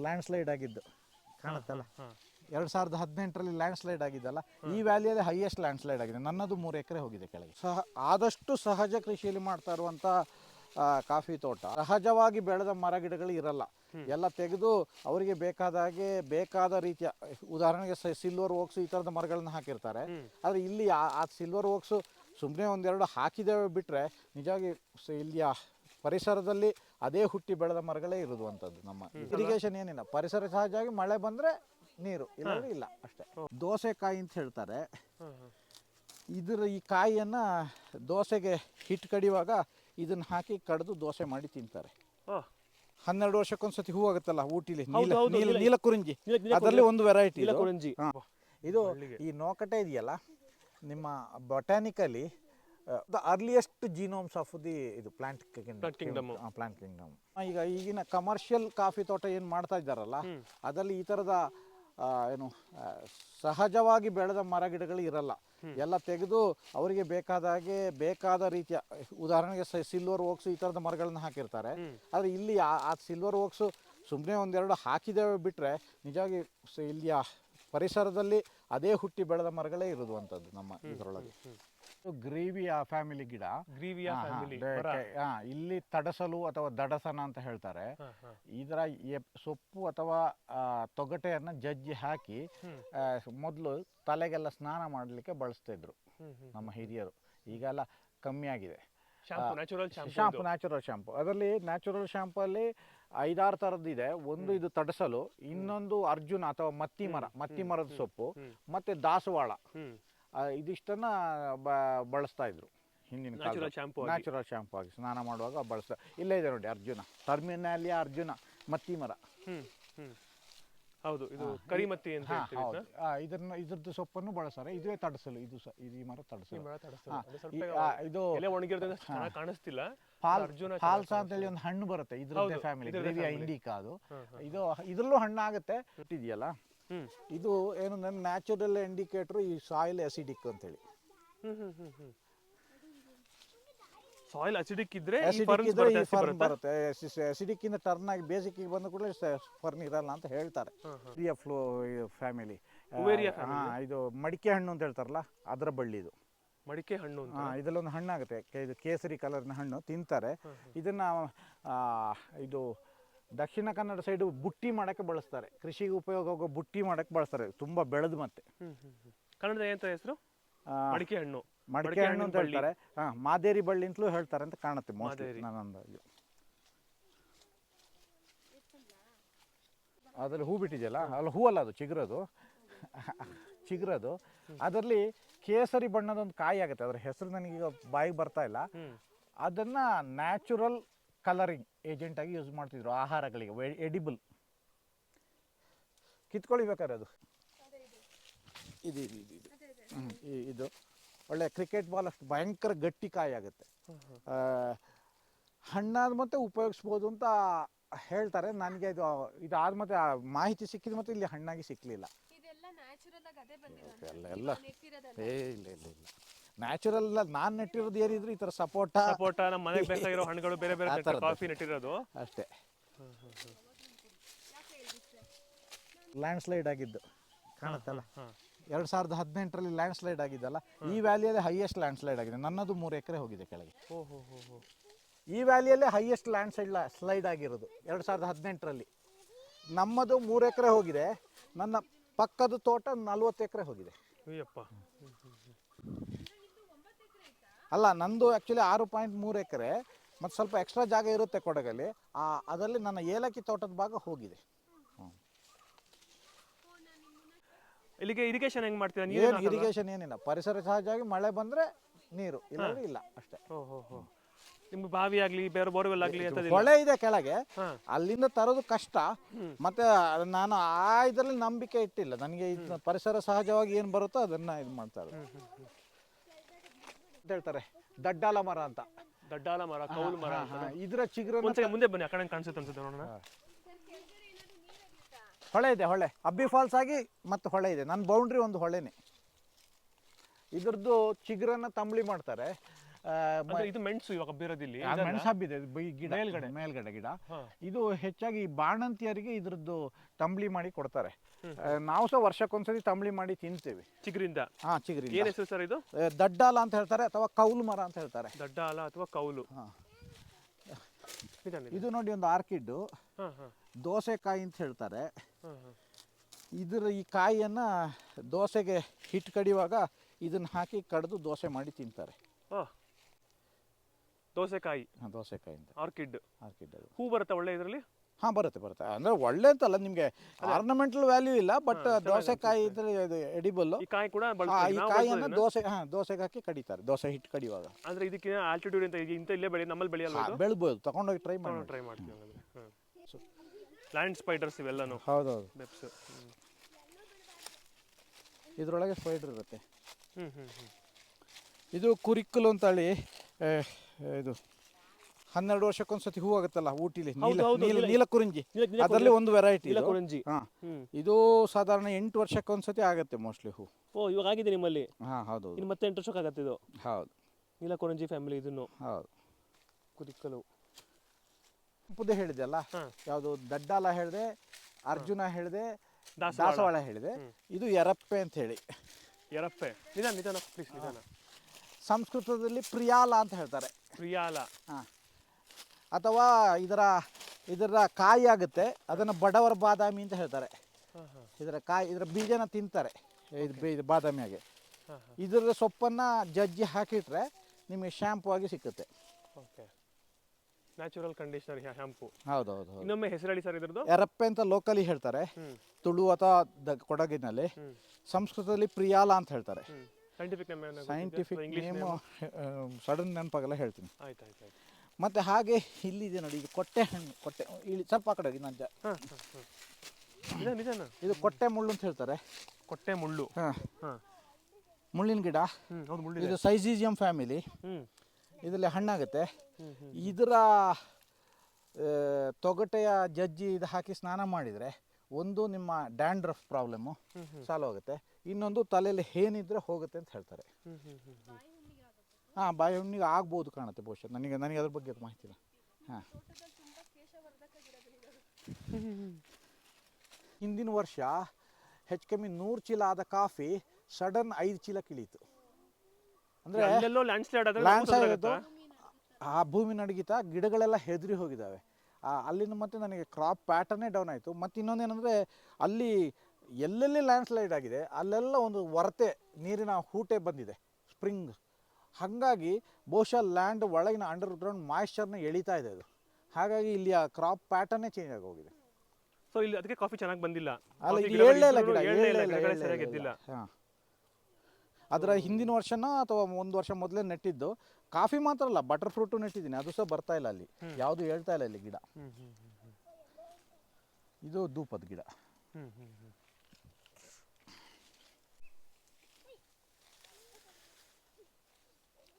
Land slide ಆಗಿದ್ದು. ಕಾಣುತ್ತಲ್ಲ? ಎರಡ್ ಸಾವಿರದ ಹದಿನೆಂಟರಲ್ಲಿ ಲ್ಯಾಂಡ್ ಸ್ಲೈಡ್ ಆಗಿದ್ದಲ್ಲ. ಈ ವ್ಯಾಲಿಯಲ್ಲಿ ಹೈಯೆಸ್ಟ್ ಲ್ಯಾಂಡ್ ಸ್ಲೈಡ್ ಆಗಿದೆ. ನನ್ನದು ಮೂರು ಎಕರೆ ಹೋಗಿದೆ ಕೆಳಗೆ. ಸಹ ಆದಷ್ಟು ಸಹಜ ಕೃಷಿಯಲ್ಲಿ ಮಾಡ್ತಾ ಇರುವಂಥ ಕಾಫಿ ತೋಟ. ಸಹಜವಾಗಿ ಬೆಳೆದ ಮರ ಗಿಡಗಳು ಇರಲ್ಲ. ಎಲ್ಲ ತೆಗೆದು ಅವರಿಗೆ ಬೇಕಾದ ಹಾಗೆ ಬೇಕಾದ ರೀತಿಯ ಉದಾಹರಣೆಗೆ ಸಿಲ್ವರ್ ಓಕ್ಸ್ ಈ ಥರದ ಮರಗಳನ್ನ ಹಾಕಿರ್ತಾರೆ. ಆದರೆ ಇಲ್ಲಿ ಆ- ಸಿಲ್ವರ್ ಓಕ್ಸು ಸುಮ್ಮನೆ ಒಂದೆರಡು ಹಾಕಿದ್ದೇವೆ ಬಿಟ್ಟರೆ ನಿಜವಾಗಿ ಇಲ್ಲಿಯ ಪರಿಸರದಲ್ಲಿ ಅದೇ ಹುಟ್ಟಿ ಬೆಳೆದ ಮರಗಳೇ ಇರುವಂಥದ್ದು ನಮ್ಮ ಇರಿಗೇಷನ್ ಏನಿಲ್ಲ. ಪರಿಸರ ಸಹಜವಾಗಿ ಮಳೆ ಬಂದರೆ ನೀರು ಇಲ್ಲಾಂದ್ರೆ ಇಲ್ಲ ಅಷ್ಟೇ. ದೋಸೆಕಾಯಿ ಅಂತ ಹೇಳ್ತಾರೆ. ಇದರ ಈ ಕಾಯಿಯನ್ನ ದೋಸೆಗೆ ಹಿಟ್ಟು ಕಡಿಯುವಾಗ ಇದನ್ನು ಹಾಕಿ ಕಡಿದು ದೋಸೆ ಮಾಡಿ ತಿಂತಾರೆ. ಹನ್ನೆರಡು ವರ್ಷಕ್ಕೊಂದ್ಸತಿ ಹೂ ಆಗುತ್ತಲ್ಲ ಊಟಿಲಿ ನೀಲಕುರಿಂಜಿ. ಅದರಲ್ಲಿ ಒಂದು ವೆರೈಟಿ. ಇದು. ಈ ನೋಕಟೆ ಇದೆಯಲ್ಲ ನಿಮ್ಮ botanically the earliest genomes of the ಇದು plant Plant kingdom. Plant kingdom ಈಗ ಈಗಿನ ಕಮರ್ಷಿಯಲ್ ಕಾಫಿ ತೋಟ ಏನು ಮಾಡ್ತಾ ಇದ್ದಾರಲ್ಲ ಅದರಲ್ಲಿ ಈ ಥರದ ಏನು ಸಹಜವಾಗಿ ಬೆಳೆದ ಮರ ಗಿಡಗಳು ಇರಲ್ಲ ಎಲ್ಲ ತೆಗೆದು ಅವರಿಗೆ ಬೇಕಾದ ಹಾಗೆ ಬೇಕಾದ ರೀತಿಯ ಉದಾಹರಣೆಗೆ ಸಿಲ್ವರ್ ಓಕ್ಸ್ ಈ ಥರದ ಮರಗಳನ್ನು ಹಾಕಿರ್ತಾರೆ. ಆದರೆ ಇಲ್ಲಿ ಆ- ಆ ಸಿಲ್ವರ್ ಓಕ್ಸು ಸುಮ್ಮನೆ ಒಂದೆರಡು ಹಾಕಿದ್ದೇವೆ ಬಿಟ್ಟರೆ ನಿಜವಾಗಿ ಸ- ಇಲ್ಲಿಯ ಪರಿಸರದಲ್ಲಿ ಅದೇ ಹುಟ್ಟಿ ಬೆಳೆದ ಮರಗಳೇ ಇರುವಂಥದ್ದು ನಮ್ಮ ಇದರೊಳಗೆ. ಗ್ರೇವಿಯ ಫ್ಯಾಮಿಲಿ ಗಿಡ. ಗ್ರೀವಿಯ ಹಾ, ಹಾ, ಫ್ಯಾಮಿಲಿ ಬೆ- ಹಾ, ಇಲ್ಲಿ ತಡಸಲು ಅಥವಾ ದಡಸನ ಅಂತ ಹೇಳ್ತಾರೆ. ಇದರ ಎಪ್- ಸೊಪ್ಪು ಅಥವಾ ತೊಗಟೆಯನ್ನ ತೊಗಟೆಯನ್ನು ಜಜ್ಜಿ ಹಾಕಿ ಮೊದಲು ತಲೆಗೆಲ್ಲ ಸ್ನಾನ ಮಾಡಲಿಕ್ಕೆ ಬಳಸ್ತಾ ಇದ್ರು ಹ್ಮ್, ಹ್ಮ್. ನಮ್ಮ ಹಿರಿಯರು. ಈಗೆಲ್ಲ ಕಮ್ಮಿ ಆಗಿದೆ. Shampoo natural shampoo shampoo natural shampoo ಅದರಲ್ಲಿ ನ್ಯಾಚುರಲ್ ಶಾಂಪು ಅಲ್ಲಿ ಐದಾರು ಇದೆ. ಒಂದು ಇದು ತಡಸಲು ಇನ್ನೊಂದು ಅರ್ಜುನ ಅಥವಾ ಮತ್ತಿ ಮರ ಮತ್ತಿ ಮರದ ಸೊಪ್ಪು ಮತ್ತೆ ದಾಸವಾಳ. ಹ್ಮ್. ಇದಿಷ್ಟನ್ನ ಬ- ಬಳಸ್ತಾ ಇದ್ರು ಹಿಂದಿನ ಆಗಿ. ನ್ಯಾಚುರಲ್ ಶಾಂಪು ಆಗಿ. ಸ್ನಾನ ಮಾಡುವಾಗ ಬಳಸ್ತಾ ಇಲ್ಲೇ ಇದೆ ನೋಡಿ ಅರ್ಜುನ. ಟರ್ಮಿನಾಲಿಯ ಅರ್ಜುನ ಮತ್ತಿ ಮರ. ಹ್ಮ್ ಹ್ಮ್. ಹೌದು ಇದು ಕರಿಮತ್ತಿ ಅಂತ ಹಾ, ಹೇಳ್ತೀವಿ ಹೌದು. ಆ, ಇದನ್ನ ಇದ್ರದ್ದು ಸೊಪ್ಪನ್ನು ಬಳಸ್ತಾರೆ. ಇದುವೇ ತಡಸಲು ಇದು ಇದು ಈ ಮರ ತಡಸಲು. ಮರ ತಡಸಲು. ಅದು ಸ್ವಲ್ಪ ಇದು ಎಲೆ ಒಣಗಿರೋದ್ರಿಂದ ಚೆನ್ನಾಗಿ ಕಾಣಿಸ್ತಿಲ್ಲ. ಫಾಲ್ ಅರ್ಜುನ ಫಾಲ್ಸಾ ಅಂತ ಹೇಳಿ ಒಂದು ಹಣ್ಣು ಬರುತ್ತೆ. ಇದ್ರದ್ದೇ ಹೌದು, ಫ್ಯಾಮಿಲಿ ಇದ್ರದ್ದೇ ಗ್ರೇವಿಯಾ family. ಇಂಡಿಕಾ ಅದು. ಇದು ಇದ್ರಲ್ಲೂ ಹಣ್ಣಾಗುತ್ತೆ. ಇದೆಯಲ್ಲ ಇದು ಏನು ನನ್ನ ನ್ಯಾಚುರಲ್ ಇಂಡಿಕೇಟ್ರು ಈ ಸಾಯಿಲ್ ಅಸಿಡಿಕ್ ಅಂತ ಹೇಳಿ ಸಾಯಿಲ್ ಅಸಿಡಿಕ್ ಇದ್ರೆ ಈ ಅಸಿಡಿಕ್ ferns ಇದ್ರೆ ಈ ಫರ್ನ್ ಬರುತ್ತಾ? ಅಸಿಡಿಕ್ ಇಂದ ಟರ್ನ್ ಆಗಿ ಬೇಸಿಕ್ಕಿಗೆ ಬಂದ ಕೂಡಲೇ ಫರ್ನ್ ಇರಲ್ಲ ಅಂತ ಹೇಳ್ತಾರೆ. ಫ್ಲೋ ಫ್ಯಾಮಿಲಿ ಇದು ಮಡಿಕೆ ಹಣ್ಣು ಅಂತ ಹೇಳ್ತಾರಲ್ಲ ಅದರ ಬಳ್ಳಿ ಇದು. ಮಡಿಕೆ ಹಣ್ಣು ಒಂದು ಹಣ್ಣಾಗುತ್ತೆ. ಇದು ಕೇಸರಿ ಕಲರ್ನ ಹಣ್ಣು ತಿಂತಾರೆ. ಇದನ್ನ ಇದು ದಕ್ಷಿಣ ಕನ್ನಡ ಸೈಡು ಬುಟ್ಟಿ ಮಾಡಕ್ಕೆ ಬಳಸ್ತಾರೆ. ಕೃಷಿಗೆ ಉಪಯೋಗ ಆಗೋ ಬುಟ್ಟಿ ಮಾಡಕ್ಕೆ ಬಳಸ್ತಾರೆ. ತುಂಬಾ ಬೆಳೆದು ಮತ್ತೆ. ಕನ್ನಡದ ಏನಂತ ಹೆಸರು? ಮಡಿಕೆ ಹಣ್ಣು. ಮಡಿಕೆ ಹಣ್ಣು ಅಂತ ಹೇಳ್ತಾರೆ. ಹಾ ಮಾದೇರಿ ಬಳ್ಳಿ ಅಂತಲೂ ಹೇಳ್ತಾರೆ ಅಂತ ಕಾಣುತ್ತೆ ಮೋಸ್ಟ್ಲಿ. ನನ್ನ ಅಂದಾಜು ಅದ್ರಲ್ಲಿ ಹೂ ಬಿಟ್ಟಿದೆಯಲ್ಲ? ಅಲ್ಲ ಹೂವಲ್ಲ ಅದು ಚಿಗುರದು. ಚಿಗುರದು. ಅದರಲ್ಲಿ ಕೇಸರಿ ಬಣ್ಣದ ಒಂದು ಕಾಯಿ ಆಗುತ್ತೆ. ಅದರ ಹೆಸರು ನನಗೀಗ ಬಾಯಿಗೆ ಬರ್ತಾ ಇಲ್ಲ. ಅದನ್ನು ನ್ಯಾಚುರಲ್ ಕಲರಿಂಗ್ ಏಜೆಂಟ್ ಆಗಿ ಯೂಸ್ ಮಾಡ್ತಿದ್ರು ಆಹಾರಗಳಿಗೆ ಎಡಿಬಲ್ ಕಿತ್ಕೊಳ್ಬೇಕಾದ್ರೆ ಅದು? ಇದು ಇದು ಇದು ಇದು. ಹ್ಮ್, ಈ- ಇದು. ಒಳ್ಳೆ ಕ್ರಿಕೆಟ್ ಬಾಲ್ ಅಷ್ಟು ಭಯಂಕರ ಗಟ್ಟಿ ಕಾಯಿ ಆಗುತ್ತೆ. ಆ, ಹಣ್ಣಾದ ಮತ್ತೆ ಉಪಯೋಗಿಸ್ಬೋದು ಅಂತ ಹೇಳ್ತಾರೆ. ನನಗೆ ಇದು ಇದಾದ ಮತ್ತೆ ಆ ಮಾಹಿತಿ ಸಿಕ್ಕಿದ ಮತ್ತೆ ಇಲ್ಲಿ ಹಣ್ಣಾಗಿ ಸಿಕ್ಕಲಿಲ್ಲ ಇದೆಲ್ಲ ನ್ಯಾಚುರಲ್ ಆಗಿ ಅದೇ ಬಂದಿರೋದು ಎಲ್ಲ. ಎಲ್ಲ ಏ ಇಲ್ಲ ಇಲ್ಲ ಇಲ್ಲ. ನ್ಯಾಚುರಲ್ ನಾನು ನೆಟ್ಟಿರೋದು ಏನಿದ್ರು ಈ ಥರ ಸಪೋಟ ಸಪೋಟ ನಮ್ಮ ಮನೆಗೆ ಬೇಕಾಗಿರೋ ಹಣ್ಣುಗಳು ಬೇರೆ ಬೇರೆ ಥರದ್ದು. ಕಾಫಿ ನೆಟ್ಟಿರೋದು. ಅಷ್ಟೇ. ಲ್ಯಾಂಡ್ ಸ್ಲೈಡ್ ಆಗಿದ್ದು. ಕಾಣುತ್ತಲ್ಲ? ಎರಡ್ ಎರಡು ಸಾವಿರದ ಹದಿನೆಂಟರಲ್ಲಿ ಲ್ಯಾಂಡ್ ಸ್ಲೈಡ್ ಆಗಿದ್ದಲ್ಲ. ಈ ವ್ಯಾಲಿಯಲ್ಲಿ ಹೈಯೆಸ್ಟ್ ಲ್ಯಾಂಡ್ ಸ್ಲೈಡ್ ಆಗಿದೆ. ನನ್ನದು ಮೂರು ಎಕರೆ ಹೋಗಿದೆ ಕೆಳಗೆ. ಓ ಹೋ ಹೋ ಹೋ. ಈ ವ್ಯಾಲಿಯಲ್ಲೇ ಹೈಯೆಸ್ಟ್ ಲ್ಯಾಂಡ್ ಸೈಡ್ ಸ್ಲೈಡ್ ಆಗಿರೋದು. ಎರಡು ಸಾವಿರದ ಹದಿನೆಂಟರಲ್ಲಿ. ನಮ್ಮದು ಮೂರು ಎಕರೆ ಹೋಗಿದೆ. ನನ್ನ ಪಕ್ಕದ ತೋಟ ನಲ್ವತ್ತು ಎಕರೆ ಹೋಗಿದೆ. ಅಯ್ಯಪ್ಪ. ಅಲ್ಲ ನಂದು ಆ್ಯಕ್ಚುಲಿ ಆರು ಪಾಯಿಂಟ್ ಮೂರು ಎಕರೆ ಮತ್ತು ಸ್ವಲ್ಪ ಎಕ್ಸ್ಟ್ರಾ ಜಾಗ ಇರುತ್ತೆ ಕೊಡಗಲ್ಲಿ. ಆ ಅದರಲ್ಲಿ ನನ್ನ ಏಲಕ್ಕಿ ತೋಟದ ಭಾಗ ಹೋಗಿದೆ. ಇಲ್ಲಿಗೆ ಇರಿಗೇಷನ್ ಹೆಂಗ್ ಮಾಡ್ತೀರಾ? ನೀರು ಏನು ಇರಿಗೇಷನ್ ಏನಿಲ್ಲ. ಪರಿಸರ ಸಹಜವಾಗಿ ಮಳೆ ಬಂದರೆ ನೀರು ಇಲ್ಲಾಂದ್ರೆ ಇಲ್ಲ ಅಷ್ಟೇ. ನಿಮ್ಗೆ ಬಾವಿ ಆಗ್ಲಿ ಬೇರೆ ಬೋರ್ವೆಲ್ ಆಗ್ಲಿ ಅಂತ ಹೊಳೆ ಇದೆ ಕೆಳಗೆ. ಅಲ್ಲಿಂದ ತರೋದು ಕಷ್ಟ. ಮತ್ತೆ ನಾನು ಆ ಇದರಲ್ಲಿ ನಂಬಿಕೆ ಇಟ್ಟಿಲ್ಲ. ನನಗೆ ಪರಿಸರ ಸಹಜವಾಗಿ ಏನು ಬರುತ್ತೋ ಅದನ್ನ ಇದು ಮಾಡ್ತಾರೆ ಅಂತ ಹೇಳ್ತಾರೆ. ದಡ್ಡಾಲ ಮರ ಅಂತ. ದಡ್ಡಾಲ ಮರ ಕೌಲ್ ಮರ ಅಂತ. ಇದರ ಚಿಗುರು ಒಂದ್ಸಲ ಮುಂದೆ ಬನ್ನಿ ಆ ಕಡೆ ಕಾಣಿಸುತ್ತೆ ಅನ್ಸುತ್ತೆ ನೋಡೋಣ. ಹೊಳೆ ಇದೆ ಹೊಳೆ. ಅಬ್ಬಿ ಫಾಲ್ಸ್ ಆಗಿ ಮತ್ತೆ ಹೊಳೆ ಇದೆ. ನನ್ನ ಬೌಂಡ್ರಿ ಒಂದು ಹೊಳೆನೆ. ಇದ್ರದ್ದು ಚಿಗುರನ್ನ ತಂಬಳಿ ಮಾಡ್ತಾರೆ. ಅಂದ್ರೆ ಇದು ಮೆಣಸು ಇವಾಗ ಬೀರೋದಿಲ್ಲಿ ಮೆಣಸು ಹಬ್ಬಿದೆ ಇದು ಬೈ- ಗಿಡ ಮೇಲ್ಗಡೆ. ಮೇಲ್ಗಡೆ ಗಿಡ. ಇದು ಹೆಚ್ಚಾಗಿ ಬಾಣಂತಿಯರಿಗೆ ಇದ್ರದ್ದು ತಂಬ್ಳಿ ಮಾಡಿ ಕೊಡ್ತಾರೆ. ಆ, ನಾವು ಸಹ ವರ್ಷಕ್ಕೊಂದ್ಸರಿ ತಂಬ್ಳಿ ಮಾಡಿ ತಿಂತೇವೆ. ಚಿಗ್ರಿಂದ? ಹಾ ಚಿಗ್ರಿ ಏನ್ ಹೆಸರು ಸರ್ ಇದು? ದಡ್ಡಾಲ ಅಂತ ಹೇಳ್ತಾರೆ ಅಥವಾ ಕೌಲು ಮರ ಅಂತ ಹೇಳ್ತಾರೆ. ದಡ್ಡಾಲ ಅಥವಾ ಕೌಲು? ಹಾ. ನಿಧಾನ ನಿಧಾನ. ಇದು ನೋಡಿ ಒಂದು ಆರ್ಕಿಡ್. ಹಾ ಹಾ. ದೋಸೆಕಾಯಿ ಅಂತ ಹೇಳ್ತಾರೆ. ಹಾ ಹಾ. ಇದರ ಈ ಕಾಯಿಯನ್ನ ದೋಸೆಗೆ ಹಿಟ್ಟು ಕಡಿಯುವಾಗ ಇದನ್ನ ಹಾಕಿ ಕಡಿದು ದೋಸೆ ಮಾಡಿ ತಿಂತಾರೆ. ಆ. ದೋಸೆಕಾಯಿ. ಹಾಂ ದೋಸೆಕಾಯಿ ಅಂತ. ಆರ್ಕಿಡ್ ಆರ್ಕಿಡ್ ಅದು. ಹೂ ಬರುತ್ತೆ ಒಳ್ಳೆ ಇದರಲ್ಲಿ? ಹಾ ಬರುತ್ತೆ ಬರುತ್ತೆ. ಅಂದ್ರೆ ಒಳ್ಳೆ ಅಂತಲ್ಲ ನಿಮಗೆ ಆರ್ನಮೆಂಟಲ್ ವ್ಯಾಲ್ಯೂ ಇಲ್ಲ ಬಟ್ ದೋಸೆಕಾಯಿ ಇದ್ರೆ ಇದು ಎಡಿಬಲ್ ಈ ಕಾಯಿ ಕೂಡ ಈ ನಾವು ಕಾಯಿಯನ್ನು. ದೋಸೆ ಹಾ ದೋಸೆಗೆ ಹಾಕಿ ಕಡಿತಾರೆ ದೋಸೆ ಹಿಟ್ಟು ಕಡಿಯುವಾಗ. ಅಂದ್ರೆ ಇದಕ್ಕೆ ಆಲ್ಟಿಟ್ಯೂಡ್ ಅಂತ ಇಂತ ಇಲ್ಲೇ ಬೆಳೆ ನಮ್ಮಲ್ಲಿ ಬೆಳೆಯಲ್ಲ ಇದು ಬೆಳ್ಬೋದು ತಗೊಂಡೋಗಿ ಟ್ರೈ ಮಾಡಿ. ಟ್ರೈ ಮಾಡ್ತೀವಿ ಹಂಗಂದ್ರೆ ಲ್ಯಾಂಡ್ ಸ್ಪೈಡರ್ಸ್ ಹೌದು ಹೌದು ಬೆಪ್ಸ್ ಇದ್ರೊಳಗೆ ಸ್ಪೈಡರ್ ಇರುತ್ತೆ. ಹ್ಮ್ ಹ್ಮ್ ಹ್ಮ್. ಇದು ಕುರಿಕ್ಕಲು ಅಂತೇಳಿ ಆ, ಇದು ಹನ್ನೆರಡು ವರ್ಷಕ್ಕೊಂದ್ಸತಿ ಹೂ ಆಗುತ್ತಲ್ಲ ಊಟಿಲಿ? ನೀಲ ಹೌದು, ಹೌದು, ನೀಲ ನೀಲ- ನೀಲ ಕುರಿಂಜಿ. ನೀಲ- ನೀಲ ಅದರಲ್ಲಿ ಒಂದು ವೆರೈಟಿ ನೀಲಕುರುಂಜಿ ಹಾ. ಹ್ಮ್. ಇದು ಸಾಧಾರಣ ಎಂಟು ವರ್ಷಕ್ಕೊಂದ್ಸತಿ ಆಗುತ್ತೆ ಮೋಸ್ಟ್ಲಿ ಹೂ. ಓ ಇವಾಗ ಆಗಿದೆ ನಿಮ್ಮಲ್ಲಿ? ಹಾ ಹೌದು ಇನ್ನು ಮತ್ತೆ ಎಂಟು ವರ್ಷಕ್ಕಾಗತ್ತೆ ಇದು? ಹೌದು. ನೀಲಕೊರಂಜಿ ಫ್ಯಾಮಿಲಿ ಇದನ್ನು. ಹೌದು. ಕುದಿಕಲು. ಪುದೆ ಹೇಳಿದೆ ಅಲ್ಲ? ಹಾ. ಯಾವುದು ದಡ್ಡಾಲ ಹೇಳಿದೆ ಅರ್ಜುನ ಹೇಳಿದೆ ದಾಸವಾಳ. ದಾಸವಾಳ ಹೇಳಿದೆ. ಇದು ಎರಪ್ಪೆ ಅಂತ ಹೇಳಿ. ಎರಪ್ಪೆ ನಿಧಾನ ನಿಧಾನ ಪ್ಲೀಸ್ ನಿಧಾನ. ಸಂಸ್ಕೃತದಲ್ಲಿ ಪ್ರಿಯಾಲ ಅಂತ ಹೇಳ್ತಾರೆ. ಪ್ರಿಯಾಲ. ಹಾ. ಅಥವಾ ಇದರ ಇದರ ಕಾಯಿ ಆಗುತ್ತೆ ಅದನ್ನು ಬಡವರ ಬಾದಾಮಿ ಅಂತ ಹೇಳ್ತಾರೆ. ಇದರ ಕಾಯಿ ಇದರ ಬೀಜನ ತಿಂತಾರೆ. ಇದು ಇದು ಬಾದಾಮಿಯಾಗೆ ಇದರ ಸೊಪ್ಪನ್ನು ಜಜ್ಜಿ ಹಾಕಿಟ್ರೆ ನಿಮಗೆ ಶಾಂಪು ಆಗಿ ಸಿಕ್ಕುತ್ತೆ. ಓಕೆ. ನ್ಯಾಚುರಲ್ ಕಂಡೀಷನರ್ ಹೌದು ಹೌದು ಇನ್ನೊಮ್ಮೆ ಸರ್ ಇದ್ರದ್ದು? ಎರಪ್ಪೆ ಅಂತ ಲೋಕಲಿ ಹೇಳ್ತಾರೆ. ತುಳು ಅಥವಾ ಕೊಡಗಿನಲ್ಲಿ. ಸಂಸ್ಕೃತದಲ್ಲಿ ಪ್ರಿಯಾಲ ಅಂತ ಹೇಳ್ತಾರೆ. Scientific name scientific name sudden ನೆನಪಾಗಲ್ಲ ಹೇಳ್ತೀನಿ. ಆಯ್ತು ಆಯ್ತು ಆಯ್ತು. ಮತ್ತು ಹಾಗೆ ಇಲ್ಲಿದೆ ನೋಡಿ ಇದು ಕೊಟ್ಟೆ ಹಣ್ಣು ಕೊಟ್ಟೆ ಇಲ್ಲಿ ಸ್ವಲ್ಪ ಆ ಕಡೆ ಹೋಗಿ ನಾನು ಇದು ಕೊಟ್ಟೆ ಮುಳ್ಳು ಅಂತ ಹೇಳ್ತಾರೆ. ಕೊಟ್ಟೆ ಮುಳ್ಳು. ಹಾಂ. ಹಾ. ಮುಳ್ಳಿನ ಗಿಡ. ಹೌದು ಇದು ಸೈಜಿಜಿಯಂ ಫ್ಯಾಮಿಲಿ. ಇದರಲ್ಲಿ ಹಣ್ಣಾಗುತ್ತೆ. ಇದರ ತೊಗಟೆಯ ಜಜ್ಜಿ ಇದು ಹಾಕಿ ಸ್ನಾನ ಮಾಡಿದರೆ ಒಂದು ನಿಮ್ಮ ಡ್ಯಾಂಡ್ರಫ್ ಪ್ರಾಬ್ಲಮ್ಮು ಸಾಲ್ವ್ ಆಗುತ್ತೆ. ಇನ್ನೊಂದು ತಲೆಯಲ್ಲಿ ಏನಿದ್ರೆ ಹೋಗುತ್ತೆ ಅಂತ ಹೇಳ್ತಾರೆ. ಹಾಂ ಬಾಯಿ ಹುಣ್ಣಿಗೆ ಆಗ್ಬೋದು ಕಾಣುತ್ತೆ ಬಹುಶಃ ನನಗೆ ನನಗೆ ಅದ್ರ ಬಗ್ಗೆ ಮಾಹಿತಿ ಇಲ್ಲ. ಹಾಂ. ಹಿಂದಿನ ವರ್ಷ ಹೆಚ್ಚು ಕಮ್ಮಿ ನೂರು ಚೀಲ ಆದ ಕಾಫಿ ಸಡನ್ ಐದು ಚೀಲ ಕಿಳೀತು. ಅಂದರೆ ಲ್ಯಾಂಡ್ ಸ್ಲೈಡ್? ಆ ಭೂಮಿ ನಡಗಿತ ಗಿಡಗಳೆಲ್ಲ ಹೆದರಿ ಹೋಗಿದ್ದಾವೆ. ಅಲ್ಲಿನ ಅಲ್ಲಿಂದ ಮತ್ತೆ ನನಗೆ ಕ್ರಾಪ್ ಪ್ಯಾಟರ್ನೇ ಡೌನ್ ಆಯಿತು. ಮತ್ತು ಇನ್ನೊಂದೇನೆಂದರೆ ಅಲ್ಲಿ ಎಲ್ಲೆಲ್ಲಿ ಲ್ಯಾಂಡ್ ಸ್ಲೈಡ್ ಆಗಿದೆ ಅಲ್ಲೆಲ್ಲ ಒಂದು ಹೊರತೆ ನೀರಿನ ಹೂಟೆ ಬಂದಿದೆ. ಸ್ಪ್ರಿಂಗ್. ಹಾಗಾಗಿ ಬಹುಶಃ ಲ್ಯಾಂಡ್ ಒಳಗಿನ ಅಂಡರ್ ಗ್ರೌಂಡ್ ಮಾಯಿಶ್ಚರ್ನ ಎಳಿತಾ ಇದೆ ಅದು. ಹಾಗಾಗಿ ಇಲ್ಲಿ ಆ ಕ್ರಾಪ್ ಪ್ಯಾಟರ್ನೇ ಚೇಂಜ್ ಆಗಿ ಹೋಗಿದೆ ಸೊ ಇಲ್ಲಿ ಅದಕ್ಕೆ ಕಾಫಿ ಚೆನ್ನಾಗಿ ಬಂದಿಲ್ಲ. ಅಲ್ಲ ಏಳಲೇ ಇಲ್ಲ ಗಿಡ ಏಳಲೇ ಇಲ್ಲ. ಹಾಂ. ಅದರ ಹಿಂದಿನ ವರ್ಷನ ಅಥವಾ ಒಂದು ವರ್ಷ ಮೊದಲೇ ನೆಟ್ಟಿದ್ದು ಕಾಫಿ ಮಾತ್ರ ಅಲ್ಲ ಬಟರ್ ಫ್ರೂಟು ನೆಟ್ಟಿದ್ದೀನಿ ಅದು ಸಹ ಬರ್ತಾ ಇಲ್ಲ ಅಲ್ಲಿ. ಯಾವುದು ಹೇಳ್ತಾ ಇಲ್ಲ ಇಲ್ಲಿ ಗಿಡ. ಇದು ಧೂಪದ ಗಿಡ ಹ್ಮ್ ಹ್ಮ್ ಹ್ಮ್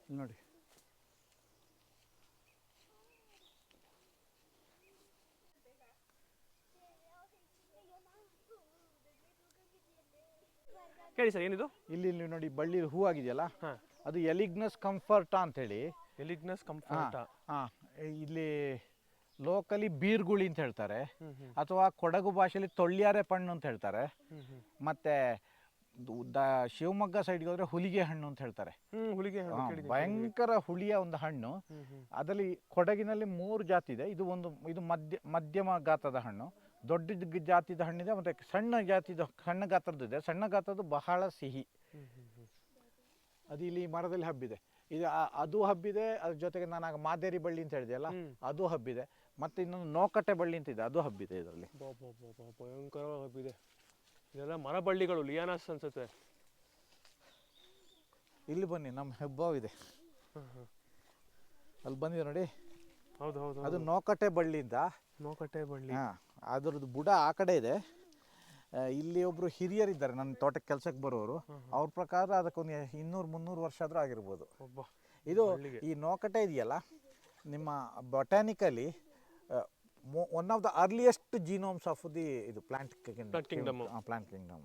ಇಲ್ಲಿ ನೋಡಿ. ಹೇಳಿ ಸರ್ ಏನಿದು? ಇಲ್ಲಿ ಇಲ್ಲಿ ನೋಡಿ ಬಳ್ಳಿ ಹೂ ಆಗಿದೆಯಲ್ಲ? ಅದು ಎಲಿಗ್ನಸ್ ಕಂಫರ್ಟ್ ಅಂತ ಹೇಳಿ ಎಲಿಗ್ನಸ್ ಕಂಫರ್ಟ. ಹಾಂ ಇಲ್ಲಿ ಲೋಕಲಿ ಬೀರ್ಗುಳಿ ಅಂತ ಹೇಳ್ತಾರೆ. ಅಥವಾ ಕೊಡಗು ಭಾಷೆಯಲ್ಲಿ ತೊಳ್ಯಾರೆ ಪಣ್ಣು ಅಂತ ಹೇಳ್ತಾರೆ. ಮತ್ತೆ ದು- ದ ಶಿವಮೊಗ್ಗ ಸೈಡ್ಗೆ ಹೋದ್ರೆ ಹುಲಿಗೆ ಹಣ್ಣು ಅಂತ ಹೇಳ್ತಾರೆ. ಹ್ಮ್ ಹುಲಿಗೆ ಹಣ್ಣು ಹಾ, ಕೇಳಿದ್ದೀನಿ, ಭಯಂಕರ ಹುಳಿಯ ಒಂದು ಹಣ್ಣು. ಹ್ಮ್ ಹ್ಮ್. ಅದರಲ್ಲಿ ಕೊಡಗಿನಲ್ಲಿ ಮೂರು ಜಾತಿ ಇದೆ. ಇದು ಒಂದು ಇದು ಮಧ್ಯ ಮಧ್ಯಮ ಗಾತ್ರದ ಹಣ್ಣು. ದೊಡ್ಡ ಗ್- ಜಾತಿದ ಹಣ್ಣಿದೆ ಮತ್ತೆ ಸಣ್ಣ ಜಾತಿದ ಸಣ್ಣ ಗಾತ್ರದ್ದು ಇದೆ. ಸಣ್ಣ ಗಾತ್ರದ್ದು ಬಹಳ ಸಿಹಿ. ಹ್ಮ್ ಹ್ಮ್ ಹ್ಮ್. ಅದು ಇಲ್ಲಿ ಮರದಲ್ಲಿ ಹಬ್ಬಿದೆ. ಇದು ಆ- ಅದು ಹಬ್ಬಿದೆ ಅದ್ರ ಜೊತೆಗೆ ನಾನು ಆಗ ಮಾದೇರಿ ಬಳ್ಳಿ ಅಂತ ಹೇಳಿದೆ ಅಲ್ಲ? ಅದು ಹಬ್ಬಿದೆ. ಮತ್ತೆ ಇನ್ನೊಂದು ನೋಕಟ್ಟೆ ಬಳ್ಳಿ ಅಂತ ಇದೆ ಅದು ಹಬ್ಬಿದೆ ಇದರಲ್ಲಿ. ಭಯಂಕರ ಬಾ ಬಾ ಬಾ ಭಯಂಕರವಾಗಿ ಹಬ್ಬಿದೆ. ಇದೆಲ್ಲ ಮರಬಳ್ಳಿಗಳು ಲಿಯಾನಾಸ್ ಅನ್ಸುತ್ತೆ. ಇಲ್ಲಿ ಬನ್ನಿ ನಮ್ಮ ಹೆಬ್ಬಾವ್ ಇದೆ. ಹ್ಮ್ ಹ್ಮ್. ಅಲ್ಲಿ ಬಂದಿದೆ ನೋಡಿ. ಹೌದು ಹೌದು ಅದು ನೋಕಟ್ಟೆ ಬಳ್ಳಿ ಅಂತ ನೋಕಟ್ಟೆ ಬಳ್ಳಿ. ಹಾಂ ಅದ್ರದ್ದು ಬುಡ ಆ ಕಡೆ ಇದೆ. ಇಲ್ಲಿ ಒಬ್ಬರು ಹಿರಿಯರಿದ್ದಾರೆ ನನ್ನ ತೋಟಕ್ಕೆ ಕೆಲಸಕ್ಕೆ ಬರೋರು. ಅವ್ರ ಪ್ರಕಾರ ಅದಕ್ಕೊಂದು ಇನ್ನೂರು ಮುನ್ನೂರು ವರ್ಷ ಆದರೂ ಆಗಿರ್ಬೋದು. ಇದು ಈ ನೋಕಟ್ಟೆ ಇದೆಯಲ್ಲ ನಿಮ್ಮ botanically one of the earliest genomes of the ಇದು plant Plant kingdom. Plant kingdom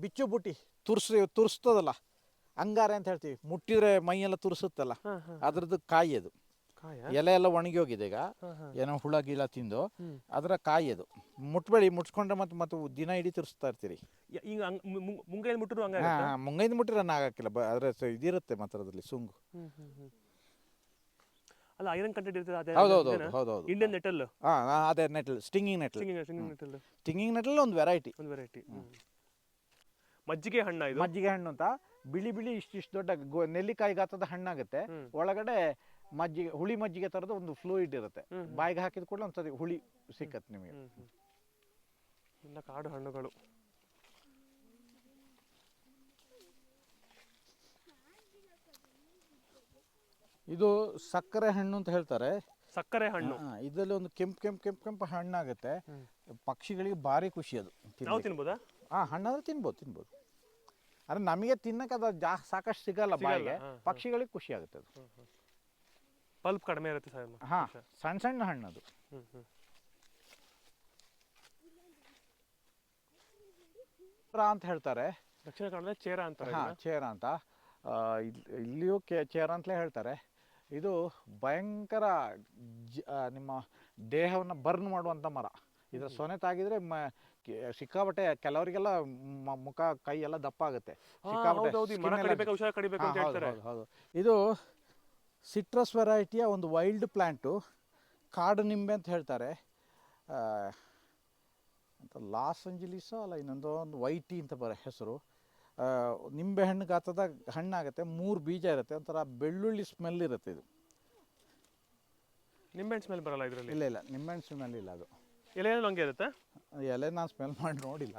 ಬಿಚ್ಚು ಬುಟ್ಟಿ ತುರ್ಸ್ ತುರ್ಸ್ತದಲ್ಲ ಅಂಗಾರೆ ಅಂತ ಹೇಳ್ತೀವಿ. ಮುಟ್ಟಿದ್ರೆ ಮೈಯೆಲ್ಲ ತುರ್ಸುತ್ತಲ್ಲ ಹಾ ಹಾ. ಅದ್ರದ್ದು ಕಾಯಿ ಅದು. ಕಾಯ? ಎಲೆ ಎಲ್ಲ ಒಣಗಿ ಹೋಗಿದೆ ಈಗ. ಹಾ ಹಾ. ಏನೋ ಹುಳ ಗಿಳ ತಿಂದು ಹ್ಮ್. ಅದರ ಕಾಯಿ ಅದು. ಮುಟ್ಬೇಡಿ ಮುಟ್ಸ್ಕೊಂಡ್ರೆ ಮತ್ತೆ ಮತ್ತೆ ದಿನ ಇಡೀ ತುರಿಸ್ತಾ ಇರ್ತೀರಿ. ಯ- ಈಗ ಹಂಗ್ ಮು- ಮು- ಮುಂಗೈಲಿ ಮುಟ್ಟರು ಹಂಗ ಹಾ ಆಗಕ್ಕಿಲ್ಲ ಬ ಅದ್ರ ಸ- ಇದಿರುತ್ತೆ ಮಾತ್ರ ಅದರಲ್ಲಿ ಸುಂಗು. ಹ್ಮ್ ಹ್ಮ್ ಹ್ಮ್. ಅಲ್ಲ ಐರನ್ ಕಂಟೆಂಟ್ ಇರ್ತದೆ ಅದೇ ಹೌದೌದು ಹೌದೌದು ಇಂಡಿಯನ್ ನೆಟಲ್ ಹಾ ಅದೇ nettle stinging nettle singing singing nettle stinging nettle ಒಂದು ವೆರೈಟಿ ಒಂದು ವೆರೈಟಿ ಮಜ್ಜಿಗೆ ಹಣ್ಣ ಇದು? ಮಜ್ಜಿಗೆ ಹಣ್ಣು ಅಂತ. ಬಿಳಿ ಬಿಳಿ ಇಷ್ಟಿಷ್ಟು ದೊಡ್ಡ ಗೊ- ನೆಲ್ಲಿಕಾಯಿ ಗಾತ್ರದ ಹಣ್ಣಾಗುತ್ತೆ. ಒಳಗಡೆ ಮಜ್ಜಿಗೆ ಹುಳಿ ಮಜ್ಜಿಗೆ ತರದ ಒಂದು ಫ್ಲೂಯಿಡ್ ಇರುತ್ತೆ. ಬಾಯಿಗೆ ಹಾಕಿದ ಕೂಡಲೇ ಒಂದ್ಸತಿ ಹುಳಿ ಸಿಕ್ಕತ್ತೆ ನಿಮಗೆ. ಎಲ್ಲ ಕಾಡು ಹಣ್ಣುಗಳು. ಇದು ಸಕ್ಕರೆ ಹಣ್ಣು ಅಂತ ಹೇಳ್ತಾರೆ. ಸಕ್ಕರೆ ಹಣ್ಣು. ಇದರಲ್ಲಿ ಒಂದು ಕೆಂಪ್ ಕೆಂಪ್ ಕೆಂಪ್ ಕೆಂಪು ಹಣ್ಣಾಗುತ್ತೆ. ಪಕ್ಷಿಗಳಿಗೆ ಭಾರಿ ಖುಷಿ ಅದು ನಾವು. ತಿನ್ಬೋದಾ? ಹಾ ಹಣ್ಣಾದ್ರೆ ತಿನ್ಬೋದು ತಿನ್ಬೋದು. ಅಂದ್ರೆ ನಮಗೆ ತಿನ್ನಕ್ಕೆ ಅದು ಜಾ ಸಾಕಷ್ಟು ಸಿಗಲ್ಲ ಬಾಯಿಗೆ. ಪಕ್ಷಿಗಳಿಗೆ ಖುಷಿ ಆಗುತ್ತೆ ಅದು. ಪಲ್ಪ್ ಕಡಿಮೆ ಇರುತ್ತೆ ಸರ್ ಹಾ ಸಣ್ಣ ಸಣ್ಣ ಹಣ್ಣು ಅದು. ಅಂತ ಹೇಳ್ತಾರೆ. ದಕ್ಷಿಣ ಕನ್ನಡ ಚೇರ ಅಂತ ಹಾ ಚೇರ ಅಂತ. ಆ, ಇಲ್ಲಿಯೂ ಕೆ ಚೇರ್ ಅಂತಲೇ ಹೇಳ್ತಾರೆ. ಇದು ಭಯಂಕರ ಜ- ನಿಮ್ಮ ದೇಹವನ್ನು ಬರ್ನ್ ಮಾಡುವಂಥ ಮರ. ಇದರ ಸೊನೆ ತಾಗಿದ್ರೆ ಮ ಸಿಕ್ಕಾಪಟ್ಟೆ ಕೆಲವರಿಗೆಲ್ಲ ಮುಖ ಕೈ ಎಲ್ಲ ದಪ್ಪ ಆಗುತ್ತೆ. ಹೌದು. ಇದು ಸಿಟ್ರಸ್ ವೆರೈಟಿಯ ಒಂದು ವೈಲ್ಡ್ ಪ್ಲ್ಯಾಂಟು ಕಾಡು ನಿಂಬೆ ಅಂತ ಹೇಳ್ತಾರೆ. ಅಂತ ಲಾಸ್ ಅಂಜಲೀಸೋ ಅಲ್ಲ ಇನ್ನೊಂದು ಒಂದು ವೈಟಿ ಅಂತ ಬರೋ ಹೆಸರು. ನಿಂಬೆ ಹಣ್ಣು ಗಾತ್ರದ ಹಣ್ಣಾಗುತ್ತೆ ಮೂರು ಬೀಜ ಇರುತ್ತೆ ಒಂಥರ ಬೆಳ್ಳುಳ್ಳಿ ಸ್ಮೆಲ್ ಇರುತ್ತೆ ಇದು. ನಿಂಬೆಹಣ್ಣು ಸ್ಮೆಲ್ ಬರಲ್ಲ ಇದರಲ್ಲಿ? ಇಲ್ಲ ಇಲ್ಲ ನಿಂಬೆಹಣ್ಣು ಸ್ಮೆಲ್ ಇಲ್ಲ ಅದು. ಎಲೆ ಹಂಗೆ ಇರುತ್ತೆ? ಎಲೆ ನಾನು ಸ್ಮೆಲ್ ಮಾಡಿ ನೋಡಿಲ್ಲ.